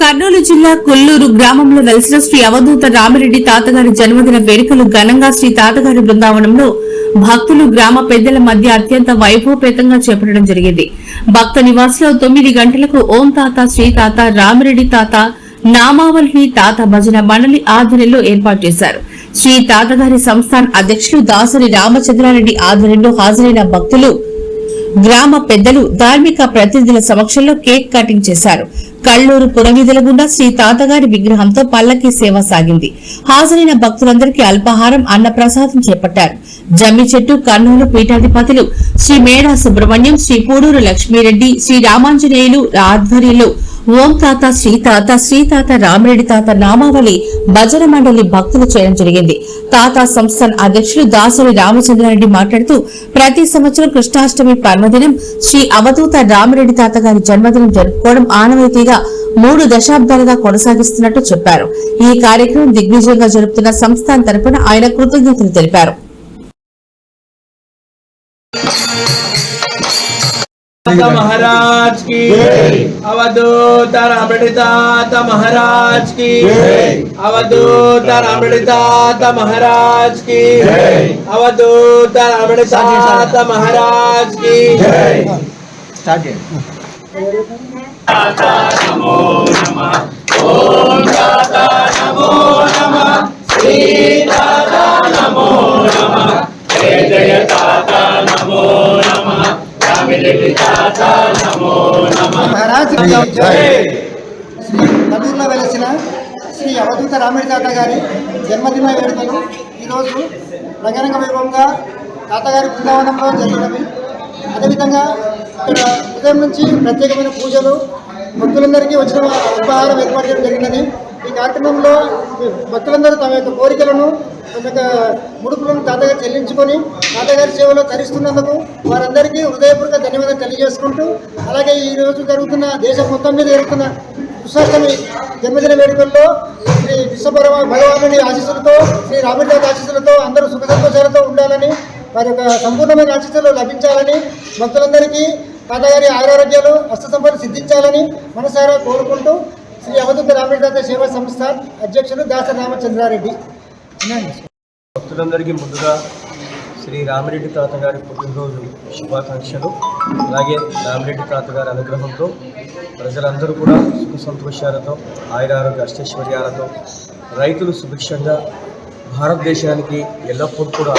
కర్నూలు జిల్లా కొల్లూరు గ్రామంలో వెలిసిన శ్రీ అవధూత రామిరెడ్డి తాతగారి జన్మదిన వేడుకలు ఘనంగా శ్రీ తాతగారి బృందావనంలో భక్తులు గ్రామ పెద్దల మధ్య అత్యంత వైభవపేతంగా చేపట్టడం జరిగింది. భక్త నివాసులో తొమ్మిది గంటలకు ఓం తాత శ్రీ తాత రామిరెడ్డి తాత నామావళి తాత భజన మండలి ఆధ్వర్యంలో ఏర్పాటు చేశారు. శ్రీ తాతగారి సంస్థాన్ అధ్యక్షులు దాసరి రామచంద్రారెడ్డి ఆధ్వర్యంలో హాజరైన భక్తులు గ్రామ పెద్దలు ధార్మిక ప్రతినిధుల సమక్షంలో కేక్ కటింగ్ చేశారు. కళ్ళూరు పురవీధుల గుండా శ్రీ తాతగారి విగ్రహంతో పల్లకి సేవ సాగింది. హాజరైన భక్తులందరికీ అల్పాహారం అన్నప్రసాదం చేపట్టారు. జమ్మి చెట్టు కర్నూలు పీఠాధిపతులు శ్రీ మేడా సుబ్రహ్మణ్యం శ్రీ పూడూరు లక్ష్మీరెడ్డి శ్రీ రామాంజనేయులు ఆధ్వర్యంలో ఓం తాత శ్రీ తాత శ్రీ తాత రామిరెడ్డి తాత నామావళి భజన మండలి భక్తులు చేయడం జరిగింది. తాత సంస్థాన్ అధ్యక్షులు దాసరి రామచంద్రారెడ్డి మాట్లాడుతూ ప్రతి సంవత్సరం కృష్ణాష్టమి పర్వదినం శ్రీ అవధూత రామిరెడ్డి తాత గారి జన్మదినం జరుపుకోవడం ఆనవాయితీగా మూడు దశాబ్దాలుగా కొనసాగిస్తున్నట్టు చెప్పారు. ఈ కార్యక్రమం దిగ్విజయంగా జరుపుతున్న సంస్థాన్ తరపున ఆయన కృతజ్ఞతలు తెలిపారు. తాత మహారాజ్కి అవధూత రామడి తాత మహారాజ్కి అవధూత రామడి తాత మహారాజ్కి అవధూత రామడి తాత మహారాజ్కి స్టార్ట్ చేయండి మహారాజ్ జై. శ్రీ కడూరులో వెలసిన శ్రీ అవధూత రామిడి తాత గారి జన్మదిన వేడుకలు ఈరోజు రంగరంగ వైభవంగా తాతగారి బృందావనంలో జరిగినవి అదేవిధంగా ఇక్కడ ఉదయం నుంచి ప్రత్యేకమైన పూజలు భక్తులందరికీ వచ్చిన ఉపహారం ఏర్పాటు చేయడం జరిగినది. ఈ కార్యక్రమంలో భక్తులందరూ తమ యొక్క కోరికలను ముడుపులను తాతగారు చెల్లించుకొని తాతగారి సేవలో తరిస్తున్నందుకు వారందరికీ హృదయపూర్వక ధన్యవాదాలు తెలియజేసుకుంటూ అలాగే ఈరోజు జరుగుతున్న దేశం మొత్తం మీద జరుగుతున్న కృష్ణాష్టమి జన్మదిన వేడుకల్లో శ్రీ విశ్వపరమ భగవానుని ఆశీస్సులతో శ్రీ రామదేవ ఆశీస్సులతో అందరూ సుఖ సంతోషాలతో ఉండాలని వారి యొక్క సంపూర్ణమైన ఆశీస్సులు లభించాలని భక్తులందరికీ తాతగారి ఆరోగ్యాలు హస్త సంపద సిద్ధించాలని మనసారా కోరుకుంటూ శ్రీ అవధూత రామదాత సేవా సంస్థ అధ్యక్షులు దాస రామచంద్రారెడ్డి భక్తులందరికీ ముందుగా శ్రీ రామిరెడ్డి తాతగారి పుట్టినరోజు శుభాకాంక్షలు. అలాగే రామిరెడ్డి తాతగారి అనుగ్రహంతో ప్రజలందరూ కూడా సుఖ సంతోషాలతో ఆయురారోగ్య అష్టైశ్వర్యాలతో రైతులు సుభిక్షంగా భారతదేశానికి ఎల్లప్పుడూ కూడా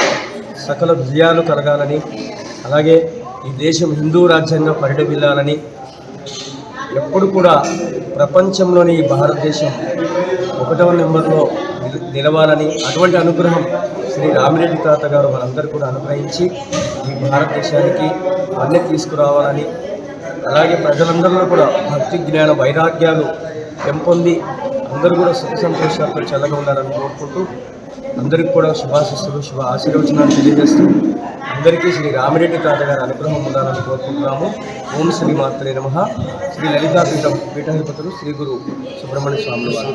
సకల విజయాలు కలగాలని అలాగే ఈ దేశం హిందూ రాజ్యంగా పరిడవిల్లాలని ఎప్పుడు కూడా ప్రపంచంలోని ఈ భారతదేశం ఒకటవ నెంబర్లో నిలవాలని అటువంటి అనుగ్రహం శ్రీ రామిరెడ్డి తాత గారు మనందరూ కూడా అనుగ్రహించి ఈ భారతదేశానికి అన్నీ తీసుకురావాలని అలాగే ప్రజలందరిలో కూడా భక్తి జ్ఞాన వైరాగ్యాలు పెంపొంది అందరూ కూడా సుఖ సంతోషాలతో చల్లగా ఉండాలని కోరుకుంటూ అందరికీ కూడా శుభాశిస్తులు శుభ ఆశీర్వచనాలు తెలియజేస్తూ అందరికీ శ్రీ రామిరెడ్డి తాతగారి అనుగ్రహం ఉండాలని కోరుకుంటున్నాము. ఓం శ్రీ మాత్రే నమ. శ్రీ లలితా పీఠం పీఠాధిపతులు శ్రీ గురు సుబ్రహ్మణ్య స్వామి వారు